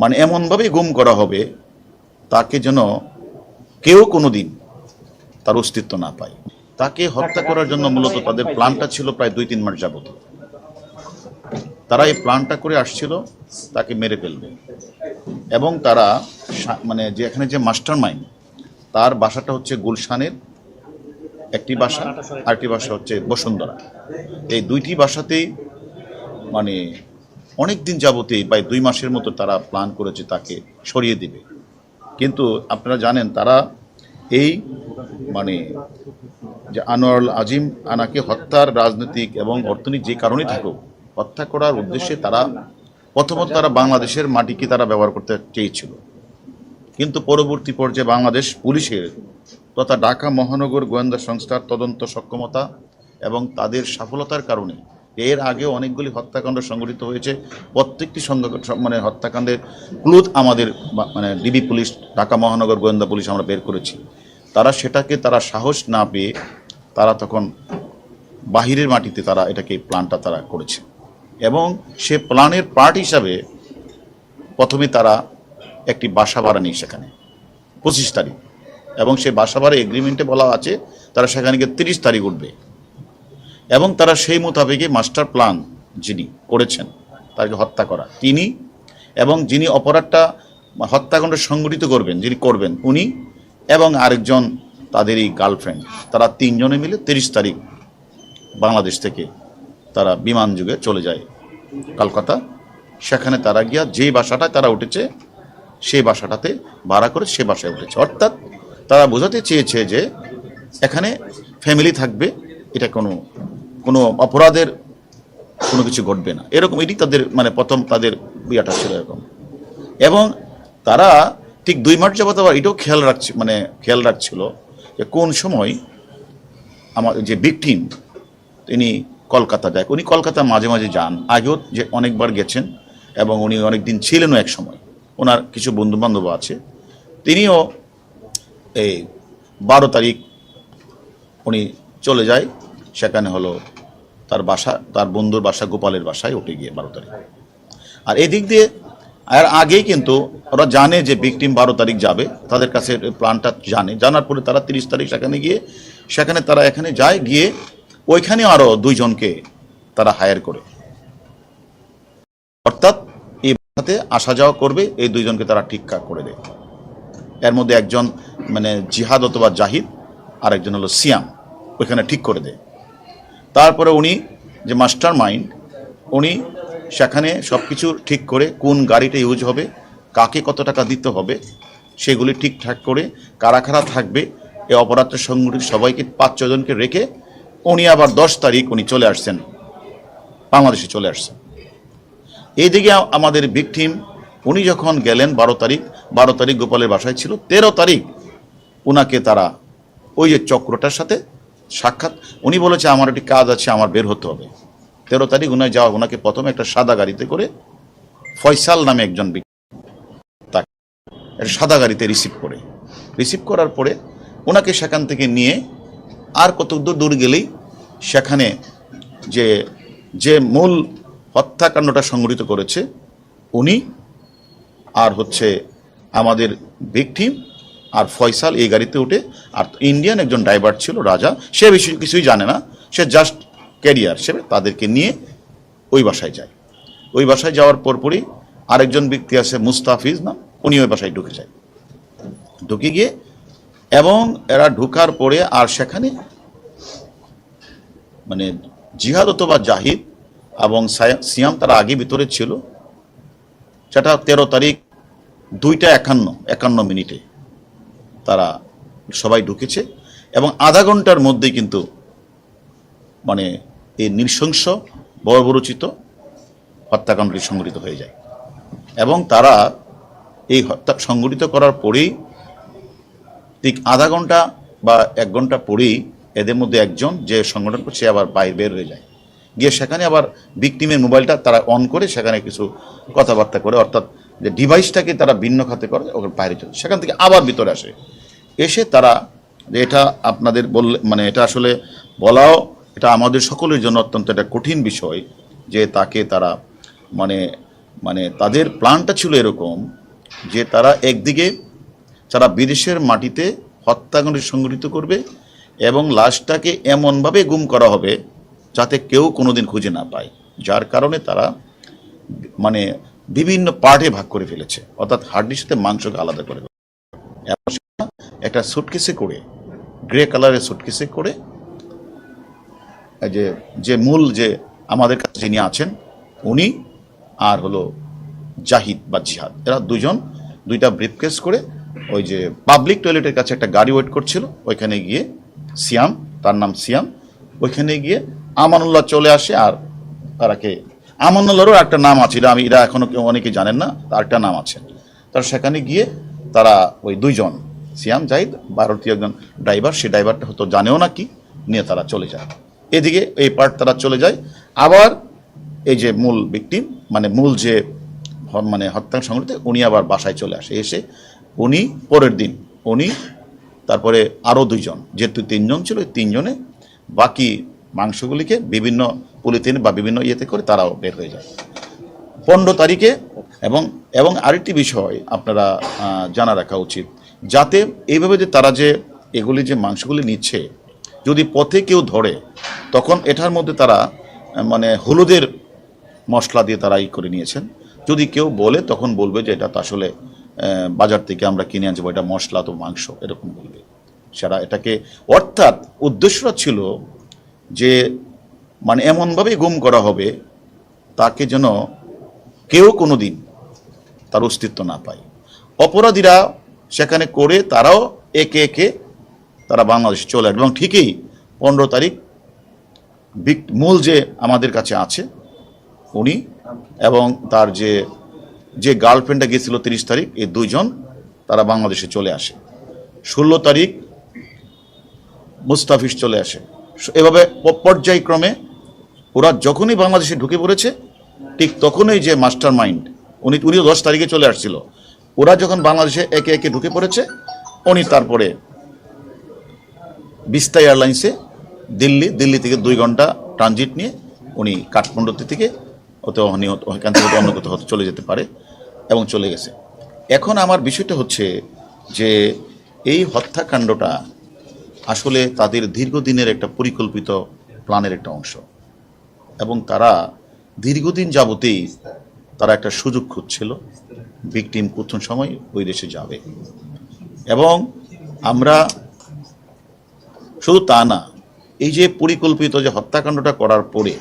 মানে এমনভাবে গুম করা হবে, তাকে যেন কেউ কোনো দিন তার অস্তিত্ব না পায়। তাকে হত্যা করার জন্য মূলত তাদের প্ল্যানটা ছিল প্রায় দুই, তিন মাস যাবত। তারা এই প্ল্যানটা করে আসছিল, তাকে মেরে ফেলবে। এবং তারা মানে যে এখানে যে মাস্টার মাইন্ড তার বাসাটা হচ্ছে গুলশানের একটি বাসা, আরেকটি বাসা হচ্ছে বসুন্ধরা। এই দুইটি বাসাতেই মানে অনেক দিন যাবতেই প্রায় দুই মাসের মতো তারা প্ল্যান করেছে তাকে সরিয়ে দিবে। কিন্তু আপনারা জানেন, তারা এই মানে যে আনোয়ারুল আজিম আনাকে হত্যার রাজনৈতিক এবং অর্থনৈতিক যে কারণেই থাকুক, হত্যা করার উদ্দেশ্যে তারা প্রথমত তারা বাংলাদেশের মাটিকে তারা ব্যবহার করতে চেয়েছিল। কিন্তু পরবর্তী পর্যায়ে বাংলাদেশ পুলিশের তথা ঢাকা মহানগর গোয়েন্দা সংস্থার তদন্ত সক্ষমতা এবং তাদের সফলতার কারণে এর আগে অনেকগুলি হত্যাকাণ্ড সংঘটিত হয়েছে। প্রত্যেকটি মানে হত্যাকাণ্ডের ক্লুথ আমাদের মানে ডিবি পুলিশ, ঢাকা মহানগর গোয়েন্দা পুলিশ আমরা বের করেছি। তারা সেটাকে তারা সাহস না পেয়ে তারা তখন বাহিরের মাটিতে তারা এটাকে প্ল্যানটা তারা করেছে। এবং সে প্ল্যানের পার্ট হিসাবে প্রথমে তারা একটি বাসা ভাড়া নেই সেখানে, পঁচিশ তারিখ। এবং সেই বাসা ভাড়া এগ্রিমেন্টে বলা আছে, তারা সেখানে গিয়ে তিরিশ তারিখ উঠবে। এবং তারা সেই মোতাবেকই মাস্টার প্ল্যান যিনি করেছেন, তাকে হত্যা করা। তিনি এবং যিনি অপরাধটা হত্যাকাণ্ড সংগঠিত করবেন, যিনি করবেন উনি এবং আরেকজন তাদেরই গার্লফ্রেন্ড। তারা তিনজনে মিলে তিরিশ তারিখ বাংলাদেশ থেকে তারা বিমান যুগে চলে যায় কলকাতা। সেখানে তারা গিয়া যেই বাসাটায় তারা উঠেছে, সেই বাসাটাতে ভাড়া করে সে বাসায় উঠেছে। অর্থাৎ তারা বোঝাতে চেয়েছে যে এখানে ফ্যামিলি থাকবে, এটা কোনো কোনো অপরাধের কোনো কিছু ঘটবে না। এরকম এটি তাদের মানে প্রথম তাদের ইয়েটা ছিল এরকম। এবং তারা ঠিক দুই মাস যাবত আবার এটাও খেয়াল রাখছে মানে খেয়াল রাখছিল যে কোন সময় আমার যে ভিকটিম তিনি কলকাতা যায়। উনি কলকাতা মাঝে মাঝে যান। আগেও যে অনেকবার গেছেন এবং উনি অনেক দিন ছিলেনও এক সময়। ওনার কিছু বন্ধু বান্ধব আছে। তিনিও এই বারো তারিখ উনি চলে যায়। সেখানে হলো তার বাসা, তার বন্ধুর বাসা, গোপালের বাসায় উঠে গিয়ে বারো তারিখ। আর এদিক দিয়ে, আর আগেই কিন্তু ওরা জানে যে ভিকটিম বারো তারিখ যাবে, তাদের কাছে প্ল্যানটা জানে। জানার পরে তারা তিরিশ তারিখ সেখানে গিয়ে, সেখানে তারা এখানে যায়, গিয়ে ওইখানে আরও দুইজনকে তারা হায়ার করে। অর্থাৎ এই বাসাতে আসা যাওয়া করবে, এই দুইজনকে তারা ঠিকঠাক করে দেয়। এর মধ্যে একজন মানে জিহাদ অথবা জাহিদ আর একজন হলো সিয়াম, ওইখানে ঠিক করে দেয়। তারপরে উনি যে মাস্টার মাইন্ড, উনি সেখানে সব কিছু ঠিক করে কোন গাড়িটা ইউজ হবে, কাকে কত টাকা দিতে হবে, সেগুলি ঠিকঠাক করে কারা কারা থাকবে এই অপরাধ সংগঠিত সবাইকে পাঁচ ছজনকে রেখে উনি আবার দশ তারিখ উনি চলে আসছেন, বাংলাদেশে চলে আসছেন। এইদিকে আমাদের ভিকটিম উনি যখন গেলেন বারো তারিখ বারো তারিখ গোপালের বাসায় ছিল, তেরো তারিখ উনাকে তারা ওই যে চক্রটার সাথে সাক্ষাৎ। উনি বলেছে, আমার একটি কাজ আছে, আমার বের হতে হবে। তেরো তারিখ উনায় যাওয়া ওনাকে প্রথমে একটা সাদা গাড়িতে করে ফয়সাল নামে একজন তাকে একটা সাদা গাড়িতে রিসিভ করে। রিসিভ করার পরে ওনাকে সেখান থেকে নিয়ে আর কত দূর দূর গেলেই সেখানে যে যে মূল হত্যাকাণ্ডটা সংঘটিত করেছে, উনি আর হচ্ছে আমাদের ভিকটিম আর ফয়সাল এই গাড়িতে উঠে, আর ইন্ডিয়ান একজন ড্রাইভার ছিল, রাজা, সে বিষয়ে কিছুই জানে না। সে জাস্ট ক্যারিয়ার হিসেবে তাদেরকে নিয়ে ওই বাসায় যায়। ওই বাসায় যাওয়ার পরপরই আরেকজন ব্যক্তি আছে, মুস্তাফিজ নাম, উনি ওই বাসায় ঢুকে যায়। ঢুকে গিয়ে এবং এরা ঢুকার পরে আর সেখানে মানে জিহাদ অথবা জাহিদ এবং সায়া- সিয়াম তারা আগে ভিতরে ছিল। সেটা তেরো তারিখ দুইটা একান্ন একান্ন মিনিটে। তারা সবাই ঢুকেছে এবং আধা ঘণ্টার মধ্যেই কিন্তু মানে এই নৃশংস, বর্বরচিত হত্যাকাণ্ডটি সংঘটিত হয়ে যায়। এবং তারা এই হত্যা সংঘটিত করার পরেই ঠিক আধা ঘণ্টা বা এক ঘণ্টা পরেই এদের মধ্যে একজন যে সংগঠন করছে আবার বাইরে বের হয়ে যায়। গিয়ে সেখানে আবার ভিকটিমের মোবাইলটা তারা অন করে সেখানে কিছু কথাবার্তা করে। অর্থাৎ যে ডিভাইসটাকে তারা ভিন্ন খাতে করে ওখানে বাইরে চলে সেখান থেকে আবার ভিতরে আসে। এসে তারা এটা আপনাদের বললে মানে এটা আসলে বলাও, এটা আমাদের সকলের জন্য অত্যন্ত একটা কঠিন বিষয় যে তাকে তারা মানে মানে তাদের প্ল্যানটা ছিল এরকম যে তারা একদিকে তারা বিদেশের মাটিতে হত্যাকাণ্ড সংগঠিত করবে এবং লাশটাকে এমনভাবে গুম করা হবে যাতে কেউ কোনোদিন খুঁজে না পায়। যার কারণে তারা মানে বিভিন্ন পার্টে ভাগ করে ফেলেছে। অর্থাৎ হাড্ডির সাথে মাংসকে আলাদা করে একটা সুটকেসে করে গ্রে কালারের সুটকেসে করে যে যে মূল যে আমাদের কাছে যিনি আছেন, উনি আর হলো জাহিদ বা জিহাদ। এরা দুজন, দুইটা ব্রিফকেস করে ওই যে পাবলিক টয়লেটের কাছে একটা গাড়ি ওয়েট করছিল। ওইখানে গিয়ে সিয়াম, তার নাম সিয়াম, ওইখানে গিয়ে আমানুল্লাহ চলে আসে আর তারাকে আমানুল্লাহরও একটা নাম আছে আমি, এরা এখনও কেউ অনেকে জানেন না তার একটা নাম আছে। তার সেখানে গিয়ে তারা ওই দুইজন, সিয়াম জাহিদ, ভারতীয় একজন ড্রাইভার, সে ড্রাইভারটা হয়তো জানেও না কি, নিয়ে তারা চলে যায়। এদিকে এই পার্ট তারা চলে যায়। আবার এই যে মূল ভিকটিম মানে মূল যে মানে হত্যা সংগঠিত উনি আবার বাসায় চলে আসে। এসে উনি, পরের দিন উনি, তারপরে আরও দুইজন, যেহেতু তিনজন ছিল তিনজনে বাকি মাংসগুলিকে বিভিন্ন পলিথিন বা বিভিন্ন ইয়েতে করে তারাও বের হয়ে যায়। পনেরো তারিখে এবং এবং আরেকটি বিষয় আপনারা জানা রাখা উচিত। যাতে এইভাবে যে তারা যে এগুলি যে মাংসগুলি নিচ্ছে, যদি পথে কেউ ধরে, তখন এটার মধ্যে তারা মানে হলুদের মশলা দিয়ে তারা ই করে নিয়েছেন। যদি কেউ বলে, তখন বলবে যে এটা তো আসলে বাজার থেকে আমরা কিনে আনছি এটা মশলা তো মাংস, এরকম বলবে। সেটা এটাকে, অর্থাৎ উদ্দেশ্যটা ছিল যে মানে এমনভাবে গুম করা হবে, তাকে যেন কেউ কোনো দিন তার অস্তিত্ব না পায়। অপরাধীরা সেখানে করে তারাও একে একে তারা বাংলাদেশে চলে আসবে এবং ঠিকই পনেরো তারিখ মূল যে আমাদের কাছে আছে, উনি এবং তার যে যে গার্লফ্রেন্ডটা গেছিল তিরিশ তারিখ, এই দুইজন তারা বাংলাদেশে চলে আসে। ষোলো তারিখ মুস্তাফিজ চলে আসে। এভাবে পর্যায়ক্রমে ওরা যখনই বাংলাদেশে ঢুকে পড়েছে, ঠিক তখনই যে মাস্টার মাইন্ড, উনি উনিও দশ তারিখে চলে আসছিল। ওরা যখন বাংলাদেশে একে একে ঢুকে পড়েছে, উনি তারপরে বিস্তা এয়ারলাইন্সে দিল্লি দিল্লি থেকে দুই ঘণ্টা ট্রানজিট নিয়ে উনি কাঠমান্ডু থেকে হতে উনি ওখান থেকে অন্য হতে চলে যেতে পারে এবং চলে গেছে। এখন আমার বিষয়টা হচ্ছে যে এই হত্যাকাণ্ডটা আসলে তাদের দীর্ঘদিনের একটা পরিকল্পিত প্ল্যানের একটা অংশ। এবং তারা দীর্ঘদিন যাবতেই তারা একটা সুযোগ খুঁজছিল ভিকটিম কোন সময় ওই দেশে যাবে। এবং আমরা শুধু তা না, এই যে পরিকল্পিত যে হত্যাকাণ্ডটা করার পরে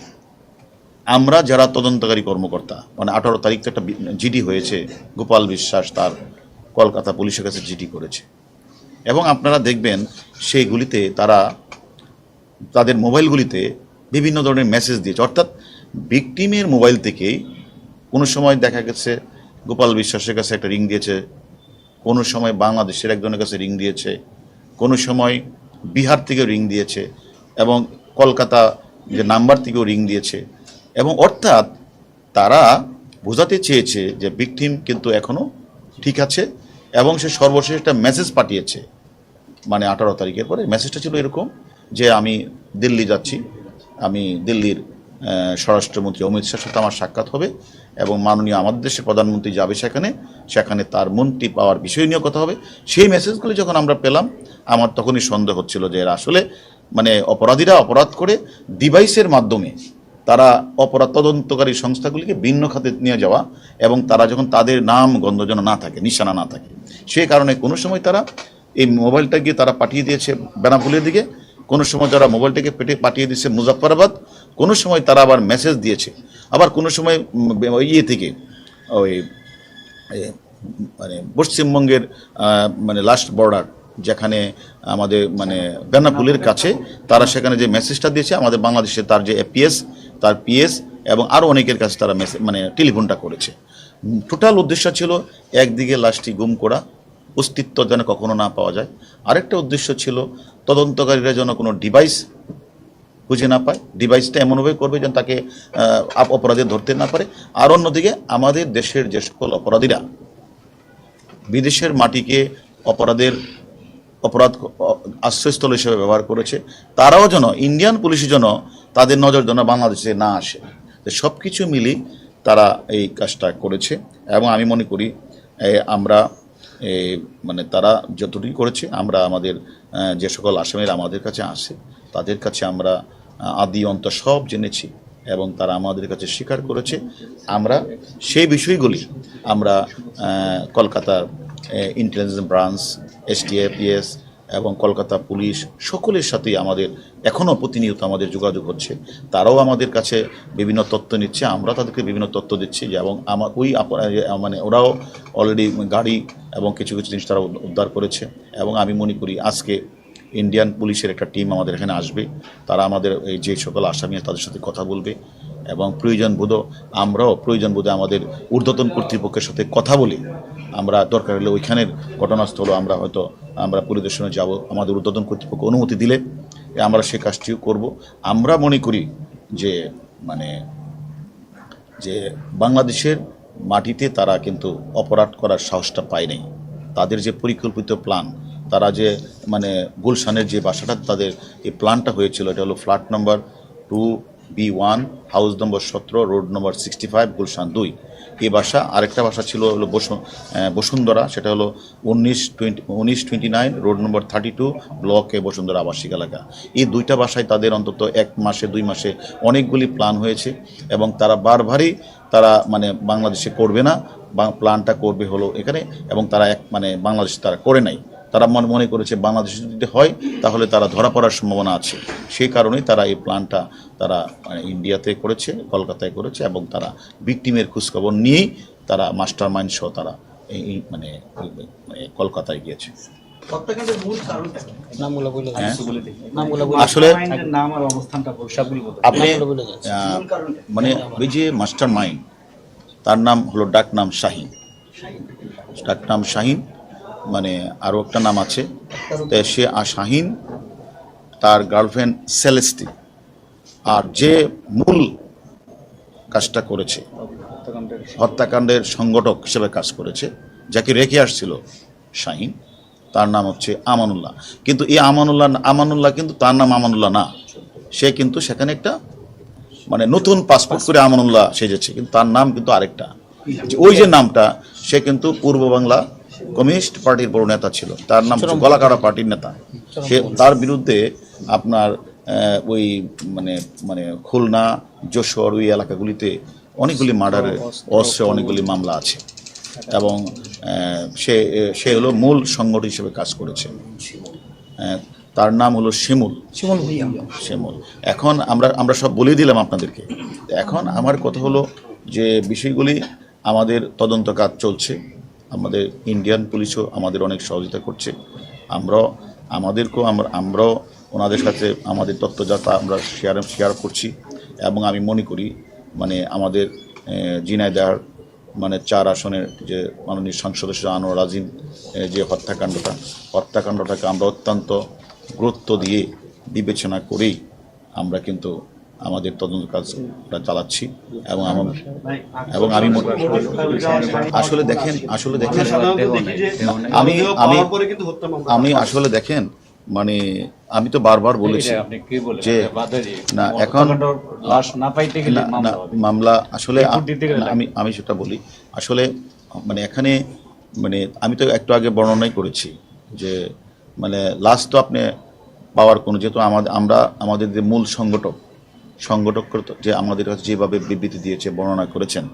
আমরা যারা তদন্তকারী কর্মকর্তা মানে আঠারো তারিখ তো একটা জিডি হয়েছে, গোপাল বিশ্বাস তার কলকাতা পুলিশের কাছে জিডি করেছে। এবং আপনারা দেখবেন সেইগুলিতে তারা তাদের মোবাইলগুলিতে বিভিন্ন ধরনের মেসেজ দিয়েছে। অর্থাৎ ভিকটিমের মোবাইল থেকেই কোনো সময় দেখা গেছে, গোপাল বিশ্বাসের কাছে একটা রিং দিয়েছে, কোনো সময় বাংলাদেশের একজনের কাছে রিং দিয়েছে, কোনো সময় বিহার থেকেও রিং দিয়েছে এবং কলকাতা যে নাম্বার থেকেও রিং দিয়েছে। এবং অর্থাৎ তারা বোঝাতে চেয়েছে যে ভিকটিম কিন্তু এখনও ঠিক আছে এবং সে সর্বশেষ একটা মেসেজ পাঠিয়েছে। মানে আঠারো তারিখের পরে মেসেজটা ছিল এরকম যে আমি দিল্লি যাচ্ছি, আমি দিল্লির স্বরাষ্ট্রমন্ত্রী অমিত শাহের সাথে আমার সাক্ষাৎ হবে এবং মাননীয় আমাদের দেশের প্রধানমন্ত্রী যাবে সেখানে সেখানে তার মন্ত্রী পাওয়ার বিষয় নিয়ে কথা হবে। সেই মেসেজগুলি যখন আমরা পেলাম, আমার তখনই সন্দেহ হচ্ছিল যে এরা আসলে মানে অপরাধীরা অপরাধ করে ডিভাইসের মাধ্যমে তারা অপরাধ তদন্তকারী সংস্থাগুলিকে ভিন্ন খাতে নিয়ে যাওয়া এবং তারা যখন তাদের নাম, গন্ধ যেন না থাকে, নিশানা না থাকে সেই কারণে কোনো সময় তারা এই মোবাইলটা গিয়ে তারা পাঠিয়ে দিয়েছে বেনাপুলের দিকে। কোনো সময় তারা মোবাইলটাকে পেটে পাঠিয়ে দিয়েছে মুজাফফরাবাদ, কোনো সময় তারা আবার মেসেজ দিয়েছে। আবার কোনো সময় ইয়ে থেকে, ওই মানে পশ্চিমবঙ্গের মানে লাস্ট বর্ডার যেখানে আমাদের মানে বেনাপুলের কাছে তারা সেখানে যে মেসেজটা দিয়েছে, আমাদের বাংলাদেশে তার যে এপিএস তার পিএস এবং আরও অনেকের কাছে তারা মেসেজ মানে টেলিফোনটা করেছে। টোটাল উদ্দেশ্য ছিল একদিকে লাশটি গুম করা অস্তিত্ব যেন কখনো না পাওয়া যায়। আরেকটা উদ্দেশ্য ছিল, তদন্তকারীরা যেন কোনো ডিভাইস খুঁজে না পায়। ডিভাইসটা এমনভাবে করবে যেন তাকে অপরাধী ধরতে না পারে। আর অন্যদিকে, আমাদের দেশের যে সকল অপরাধীরা, বিদেশের মাটিকে অপরাধের অপরাধ আশ্রয়স্থল হিসেবে ব্যবহার করেছে, তারাও যেন ইন্ডিয়ান পুলিশ যেন তাদের নজর যেন বাংলাদেশে না আসে। সব কিছু মিলি তারা এই কাজটা করেছে। এবং আমি মনে করি আমরা মানে তারা যতটুকু করেছে, আমরা আমাদের যে সকল আসামের আমাদের কাছে আসে, তাদের কাছে আমরা আদি অন্ত সব জেনেছি এবং তারা আমাদের কাছে স্বীকার করেছে। আমরা সেই বিষয়গুলি আমরা কলকাতার ইন্টেলিজেন্স ব্রাঞ্চ এসটিএফিএস এবং কলকাতা পুলিশ সকলের সাথেই আমাদের এখনও প্রতিনিয়ত আমাদের যোগাযোগ হচ্ছে। তারাও আমাদের কাছে বিভিন্ন তথ্য নিচ্ছে, আমরা তাদেরকে বিভিন্ন তথ্য দিচ্ছি এবং আমার ওই মানে ওরাও অলরেডি গাড়ি এবং কিছু কিছু জিনিস তারা উদ্ধার করেছে। এবং আমি মনে করি আজকে ইন্ডিয়ান পুলিশের একটা টিম আমাদের এখানে আসবে। তারা আমাদের এই যে সকল আসামি তাদের সাথে কথা বলবে এবং প্রয়োজন বোধ, আমরাও প্রয়োজন বোধে আমাদের ঊর্ধ্বতন কর্তৃপক্ষের সাথে কথা বলে আমরা দরকার হলে ওইখানের ঘটনাস্থল আমরা হয়তো আমরা পরিদর্শনে যাব, আমাদের ঊর্ধ্বতন কর্তৃপক্ষ অনুমতি দিলে আমরা সে কাজটিও করব। আমরা মনে করি যে মানে যে বাংলাদেশের মাটিতে তারা কিন্তু অপরাধ করার সাহসটা পায় নাই। তাদের যে পরিকল্পিত প্ল্যান, তারা যে মানে গুলশানের যে বাসাটা, তাদের এই প্ল্যানটা হয়েছিল, এটা হলো flat number two B one, house number সতেরো, road number sixty five, Gulshan দুই। এই ভাষা, আরেকটা ভাষা ছিল হলো বসু বসুন্ধরা, সেটা হলো উনিশ টোয়েন্টি উনিশ twenty nine, road number thirty two, ব্লকে বসুন্ধরা আবাসিক এলাকা। এই দুইটা ভাষায় তাদের অন্তত এক মাসে, দুই মাসে অনেকগুলি প্ল্যান হয়েছে এবং তারা বারবারই তারা মানে বাংলাদেশে করবে না, বা প্ল্যানটা করবে হলো এখানে এবং তারা এক মানে বাংলাদেশে তারা করে নাই। তারা মনে মনে করেছে বাংলাদেশ যদি হয় তাহলে তারা ধরা পড়ার সম্ভাবনা আছে। সেই কারণেই তারা এই প্ল্যানটা তারা মানে ইন্ডিয়াতে করেছে কলকাতায় করেছে এবং তারা ভিকটিমের খোঁজখবর নিয়েই তারা মাস্টার মাইন্ড সহ তারা এই মানে মানে কলকাতায় গিয়েছে। হ্যাঁ। বলে দেখি। নামগুলো বলে আসলে আপনি? মানে ওই যে মাস্টার মাইন্ড তার নাম হলো ডাক নাম শাহিন। ডাক নাম শাহিন মানে আরও একটা নাম আছে। তো সে আর শাহিন, তার গার্লফ্রেন্ড সেলেস্টি আর যে মূল কাজটা করেছে, হত্যাকাণ্ডের সংগঠক হিসেবে কাজ করেছে, যাকে রেখে আসছিল শাহিন, তার নাম হচ্ছে আমানুল্লাহ। কিন্তু এই আমানুল্লাহ আমানুল্লাহ কিন্তু তার নাম আমানুল্লাহ না। সে কিন্তু সেখানে একটা মানে নতুন পাসপোর্ট করে আমানুল্লাহ সেজেছে, কিন্তু তার নাম কিন্তু আরেকটা। ওই যে নামটা, সে কিন্তু পূর্ব বাংলা কমিউনিস্ট পার্টির বড় নেতা ছিল। তার নাম গলাকাড়া পার্টির নেতা। সে তার বিরুদ্ধে আপনার ওই মানে মানে খুলনা যশোর ওই এলাকাগুলিতে অনেকগুলি মার্ডারের অস্ত্রে অনেকগুলি মামলা আছে। এবং সে সে হলো মূল সংগঠন হিসেবে কাজ করেছে। তার নাম হলো শিমুল। শিমুল ভুইয়া। শ্যামল এখন আমরা আমরা সব বলে দিলাম আপনাদেরকে। এখন আমার কথা হলো যে বিষয়গুলি আমাদের তদন্ত কাজ চলছে। আমাদের ইন্ডিয়ান পুলিশও আমাদের অনেক সহযোগিতা করছে। আমরাও, আমাদেরকেও আমরা, আমরাও ওনাদের সাথে আমাদের তথ্য যাতা আমরা শেয়ার শেয়ার করছি এবং আমি মনে করি মানে আমাদের ঝিনাইদহ মানে চার আসনের যে মাননীয় সংসদ সদস্য আনোয়ার আজিম যে হত্যাকাণ্ডটা, হত্যাকাণ্ডটাকে আমরা অত্যন্ত গুরুত্ব দিয়ে বিবেচনা করেই আমরা কিন্তু আমাদের তদন্ত কাজটা চালাচ্ছি এবং আমার এবং আমি আসলে দেখেন আসলে দেখেন আমি আমি আমি আসলে দেখেন মানে আমি তো বারবার বলেছি যে না, এখন- মামলা আসলে আমি আমি সেটা বলি। আসলে মানে এখানে মানে আমি তো একটু আগে বর্ণনাই করেছি যে মানে লাস্ট তো আপনি পাওয়ার কোনো যেহেতু আমাদের আমরা আমাদের যে মূল সংগঠক সংগঠক যে আমাদের কাছে যেভাবে বিবৃতি দিয়েছে বর্ণনা করেছেন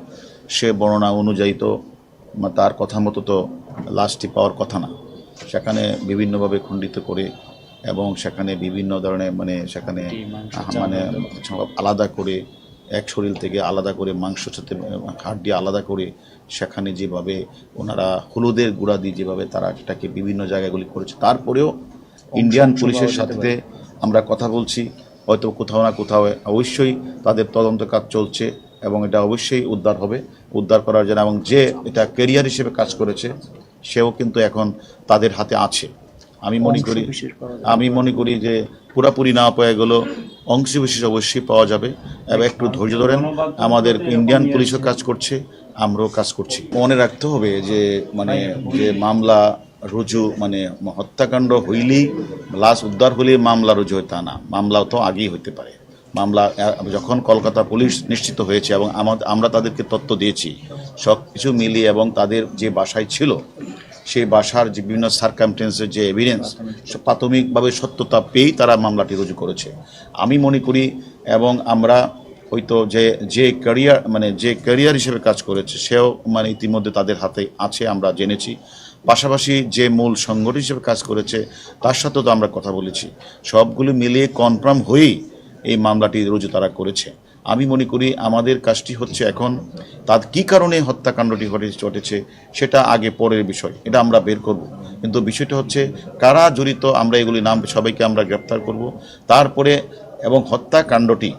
সে বর্ণনা অনুযায়ী তো তার কথা মতো তো লাশটি পাওয়ার কথা না। সেখানে বিভিন্নভাবে খণ্ডিত করে এবং সেখানে বিভিন্ন ধরনের মানে সেখানে মানে আলাদা করে এক শরীর থেকে আলাদা করে মাংস সাথে হাড্ডি আলাদা করে সেখানে যেভাবে ওনারা হলুদের গুঁড়া দিয়ে যেভাবে তারা এটাকে বিভিন্ন জায়গাগুলি করেছে। তারপরেও ইন্ডিয়ান পুলিশের সাথে আমরা কথা বলছি। হয়তো কোথাও না কোথাও অবশ্যই তাদের তদন্ত কাজ চলছে এবং এটা অবশ্যই উদ্ধার হবে। উদ্ধার করার জন্য এবং যে এটা কেরিয়ার হিসেবে কাজ করেছে, সেও কিন্তু এখন তাদের হাতে আছে। আমি মনে করি, আমি মনে করি যে পুরাপুরি না পাওয়া গেলেও অংশ বিশেষ অবশ্যই পাওয়া যাবে। এবং একটু ধৈর্য ধরেন, আমাদের ইন্ডিয়ান পুলিশও কাজ করছে, আমরাও কাজ করছি। মনে রাখতে হবে যে মানে যে মামলা রুজু মানে হত্যাকাণ্ড হইলেই, লাশ উদ্ধার হলেই মামলা রুজু হয় তা না। মামলা তো আগেই হইতে পারে। মামলা যখন কলকাতা পুলিশ নিশ্চিত হয়েছে এবং আমরা তাদেরকে তথ্য দিয়েছি, সব কিছু মিলিয়ে এবং তাদের যে বাসায় ছিল, সেই বাসার যে বিভিন্ন সার্কামটেন্সের যে এভিডেন্স প্রাথমিকভাবে সত্যতা পেয়েই তারা মামলাটি রুজু করেছে। আমি মনে করি এবং আমরা হয়তো যে যে ক্যারিয়ার মানে যে ক্যারিয়ার হিসেবে কাজ করেছে, সেও মানে ইতিমধ্যে তাদের হাতে আছে, আমরা জেনেছি। পাশাপাশি যে মূল সংগঠন হিসেবে কাজ করেছে, তার সাথেও তো আমরা কথা বলেছি। সবগুলো মিলিয়ে কনফার্ম হয়েই এই মামলাটি রুজু তারা করেছে। আমি মনে করি আমাদের কাজটি হচ্ছে এখন, তার কী কারণে হত্যাকাণ্ডটি ঘটে ঘটেছে সেটা আগে পরের বিষয়, এটা আমরা বের করব। কিন্তু বিষয়টা হচ্ছে কারা জড়িত, আমরা এগুলি নাম সবাইকে আমরা গ্রেপ্তার করব। তারপরে এবং হত্যাকাণ্ডটি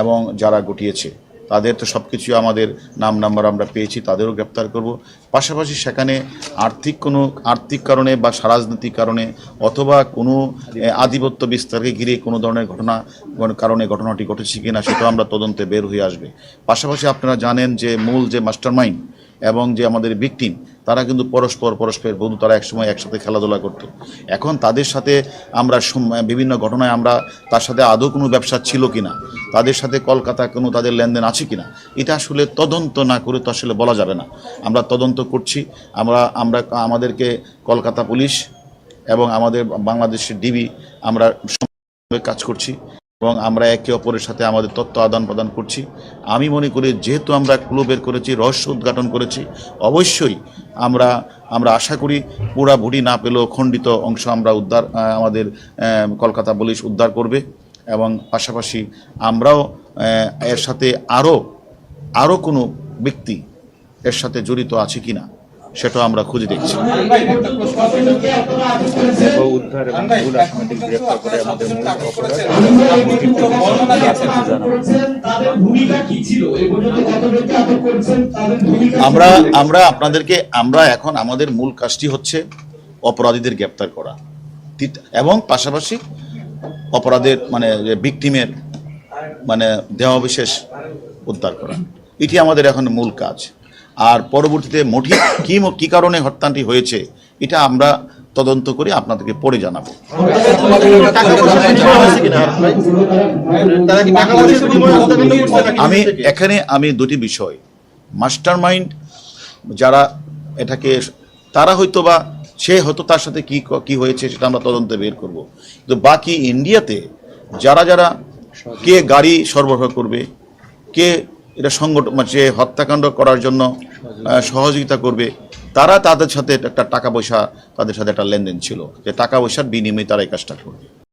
এবং যারা ঘটিয়েছে তাদের তো সব কিছু আমাদের নাম নাম্বার আমরা পেয়েছি, তাদেরও গ্রেপ্তার করব। পাশাপাশি সেখানে আর্থিক কোনো, আর্থিক কারণে বা রাজনৈতিক কারণে অথবা কোনো আধিপত্য বিস্তারকে ঘিরে কোনো ধরনের ঘটনা কারণে ঘটনাটি ঘটেছে কিনা সেটাও আমরা তদন্তে বের হয়ে আসবে। পাশাপাশি আপনারা জানেন যে মূল যে মাস্টারমাইন্ড এবং যে আমাদের ভিকটিম তারা কিন্তু পরস্পর পরস্পরের বন্ধু, তারা একসময় একসাথে খেলাধুলা করতো। এখন তাদের সাথে আমরা বিভিন্ন ঘটনায় আমরা তার সাথে আদৌ কোনো ব্যবসা ছিল কিনা তাদের সাথে কলকাতা কোনো তাদের লেনদেন আছে কিনা, এটা আসলে তদন্ত না করে তো আসলে বলা যাবে না। আমরা তদন্ত করছি, আমরা আমরা আমাদেরকে কলকাতা পুলিশ এবং আমাদের বাংলাদেশের ডিবি, আমরা কাজ করছি এবং আমরা একে অপরের সাথে আমাদের তথ্য আদান প্রদান করছি। আমি মনে করি যেহেতু আমরা ক্লু বের করেছি, রহস্য উদ্ঘাটন করেছি, অবশ্যই আমরা আমরা আশা করি পুরা ভুড়ি না পেলেও খণ্ডিত অংশ আমরা উদ্ধার আমাদের কলকাতা পুলিশ উদ্ধার করবে। এবং পাশাপাশি আমরাও এর সাথে আরও আরও কোনো ব্যক্তি এর সাথে জড়িত আছে কিনা সেটাও আমরা খুঁজে দেখছি। কি আমরা আমরা আপনাদেরকে আমরা এখন আমাদের মূল কাজটি হচ্ছে অপরাধীদের গ্রেপ্তার করা। এবং পাশাপাশি অপরাধের মানে ভিকটিমের মানে দেহাবশেষ উদ্ধার করা। এটি আমাদের এখন মূল কাজ। আর পরবর্তীতে মোটি কি কি কারণে হত্যাটি হয়েছে, এটা আমরা তদন্ত করে আপনাদেরকে পরে জানাব? আমি, এখানে আমি দুটি বিষয়। মাস্টার মাইন্ড যারা এটাকে, তারা হয়তো বা সে হয়তো তার সাথে কি ক- হয়েছে সেটা আমরা তদন্তে বের করব। কিন্তু বাকি ইন্ডিয়াতে যারা যারা কে গাড়ি সরবরাহ করবে, কে এটা সংগঠন মানে যে হত্যাকাণ্ড করার জন্য সহযোগিতা করবে, তারা তাদের সাথে একটা টাকা পয়সা, তাদের সাথে একটা লেনদেন ছিল। যে টাকা পয়সার বিনিময়ে তারা এই কাজটা করবে।